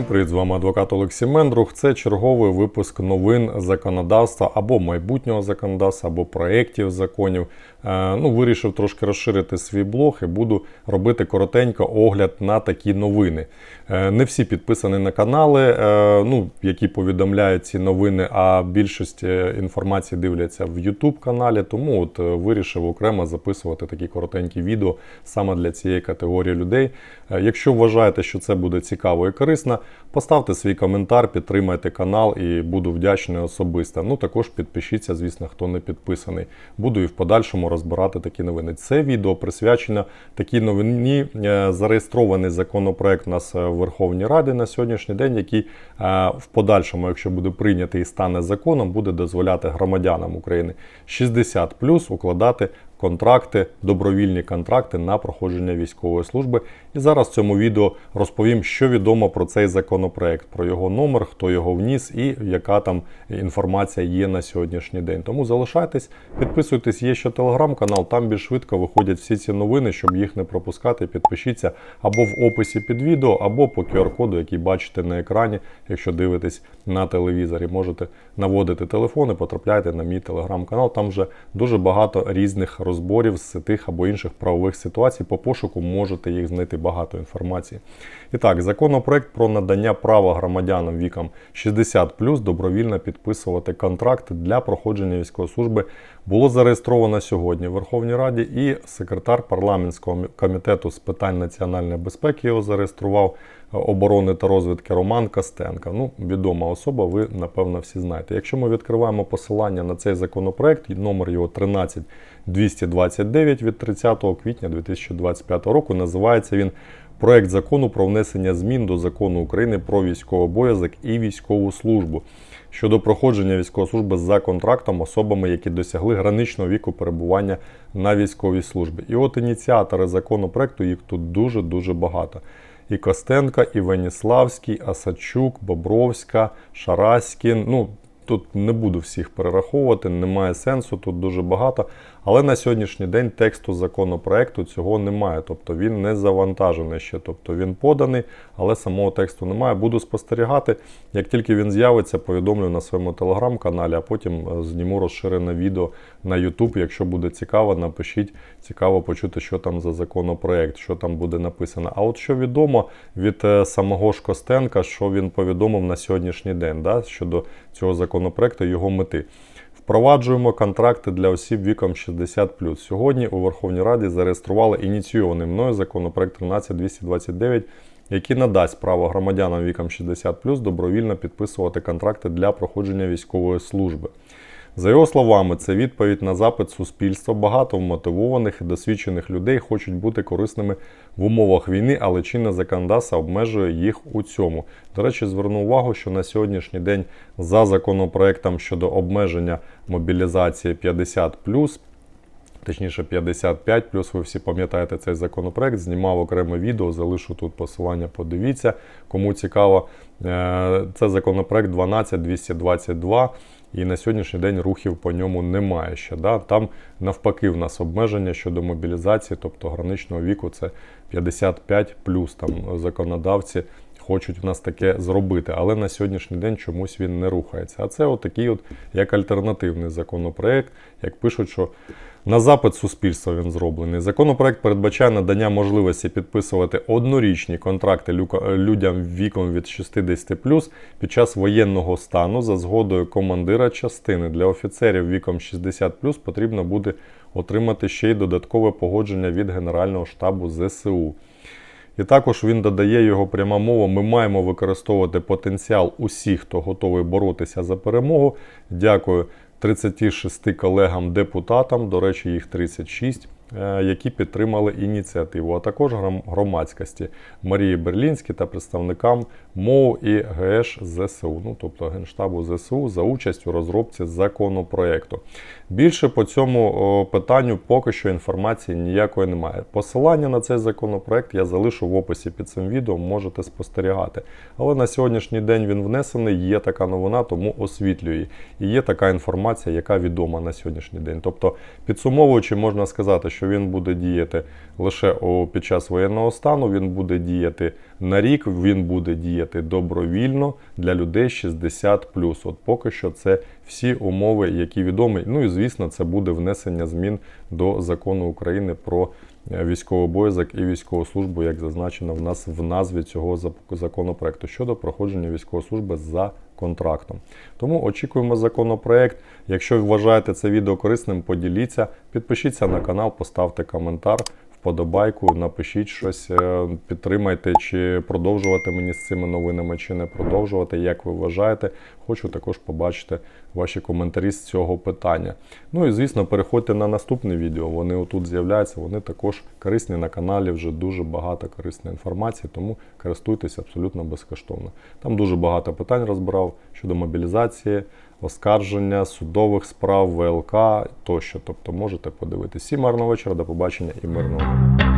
Всім привіт, з вами адвокат Олексій Мендрух. Це черговий випуск новин законодавства або майбутнього законодавства, або проєктів законів. Е, Ну, вирішив трошки розширити свій блог і буду робити коротенько огляд на такі новини. Е, Не всі підписані на канали, е, ну, які повідомляють ці новини, а більшість інформації дивляться в YouTube каналі. Тому от вирішив окремо записувати такі коротенькі відео саме для цієї категорії людей. Якщо вважаєте, що це буде цікаво і корисно, поставте свій коментар, підтримайте канал і буду вдячний особисто. Ну також підпишіться, звісно, хто не підписаний. Буду і в подальшому розбирати такі новини. Це відео присвячено такій новині. Е, Зареєстрований законопроект у нас е, в Верховній Раді на сьогоднішній день, який е, в подальшому, якщо буде прийнятий і стане законом, буде дозволяти громадянам України 60 укладати контракти, добровільні контракти на проходження військової служби. І зараз в цьому відео розповім, що відомо про цей законопроект, про його номер, хто його вніс і яка там інформація є на сьогоднішній день. Тому залишайтесь, підписуйтесь, є ще телеграм-канал, там більш швидко виходять всі ці новини, щоб їх не пропускати. Підпишіться або в описі під відео, або по QR-коду, який бачите на екрані, якщо дивитесь на телевізорі. Можете наводити телефон і потрапляйте на мій телеграм-канал. Там вже дуже багато різних розборів з тих або інших правових ситуацій. По пошуку можете їх знайти багато інформації. І так, законопроект про надання права громадянам віком 60 добровільно підписувати контракти для проходження військової служби було зареєстровано сьогодні в Верховній Раді, і секретар парламентського комітету з питань національної безпеки його зареєстрував оборони та розвідки Роман Костенко. Ну, відома особа, ви напевно всі знаєте. Якщо ми відкриваємо посилання на цей законопроект, номер його 13 229 від 30 квітня 2025 року, називається він. Проект закону про внесення змін до закону України про військовий обов'язок і військову службу щодо проходження військової служби за контрактом особами, які досягли граничного віку перебування на військовій службі. І от ініціатори законопроекту їх тут дуже дуже багато. І Костенка, і Веніславський, Асачук, Бобровська, Шараськін. Ну тут не буду всіх перераховувати, немає сенсу, тут дуже багато. Але на сьогоднішній день тексту законопроекту цього немає. Тобто він не завантажений ще. Тобто він поданий, але самого тексту немає. Буду спостерігати. Як тільки він з'явиться, повідомлю на своєму телеграм-каналі, а потім е, зніму розширене відео на YouTube. Якщо буде цікаво, напишіть. Цікаво почути, що там за законопроект, що там буде написано. А от що відомо від е, самого ж Костенка, що він повідомив на сьогоднішній день да, щодо цього законопроекту, його мети. Впроваджуємо контракти для осіб віком 60 Сьогодні у Верховній Раді зареєстрували ініційований мною законопроект 13229, який надасть право громадянам віком 60 добровільно підписувати контракти для проходження військової служби. За його словами, це відповідь на запит суспільства. Багато вмотивованих і досвідчених людей хочуть бути корисними в умовах війни, але чинне законодавство обмежує їх у цьому. До речі, зверну увагу, що на сьогоднішній день за законопроектом щодо обмеження мобілізації 50 Точніше, 55 плюс ви всі пам'ятаєте цей законопроект. Знімав окреме відео, залишу тут посилання. Подивіться, кому цікаво. Е, Це законопроект 12222, і на сьогоднішній день рухів по ньому немає ще. Да? Там навпаки в нас обмеження щодо мобілізації, тобто граничного віку це 55 плюс. Там законодавці хочуть в нас таке зробити, але на сьогоднішній день чомусь він не рухається. А це отакий, от як альтернативний законопроект, як пишуть, що. На запит суспільства він зроблений. Законопроект передбачає надання можливості підписувати однорічні контракти людям віком від 60 під час воєнного стану за згодою командира частини. Для офіцерів віком 60 потрібно буде отримати ще й додаткове погодження від Генерального штабу ЗСУ. І також він додає його пряма мова. Ми маємо використовувати потенціал усіх, хто готовий боротися за перемогу. Дякую 36 колегам-депутатам, до речі, їх 36, е, які підтримали ініціативу, а також громадськості Марії Берлінській та представникам МОУ і ГЕШ ЗСУ, ну тобто Генштабу ЗСУ, за участь у розробці законопроекту. Більше по цьому питанню поки що інформації ніякої немає. Посилання на цей законопроект я залишу в описі під цим відео, можете спостерігати. Але на сьогоднішній день він внесений, є така новина, тому освітлюю. І є така інформація, яка відома на сьогоднішній день. Тобто, підсумовуючи, можна сказати, що що він буде діяти лише під час воєнного стану, він буде діяти на рік, він буде діяти добровільно для людей 60 От поки що це всі умови, які відомі. Ну і звісно, це буде внесення змін до закону України про е, військовий обов'язок і військову службу, як зазначено в нас в назві цього законопроекту щодо проходження військової служби за контрактом. Тому очікуємо законопроект. Якщо вважаєте це відео корисним, поділіться, підпишіться на канал, поставте коментар. Вподобайку, напишіть щось, е, підтримайте, чи продовжувати мені з цими новинами, чи не продовжувати, як ви вважаєте. Хочу також побачити ваші коментарі з цього питання. Ну і звісно, переходьте на наступне відео. Вони отут з'являються, вони також корисні на каналі. Вже дуже багато корисної інформації, тому користуйтесь абсолютно безкоштовно. Там дуже багато питань розбирав щодо мобілізації, оскарження, судових справ, ВЛК тощо. Тобто можете подивитися. Всім гарного вечора, до побачення і мирного.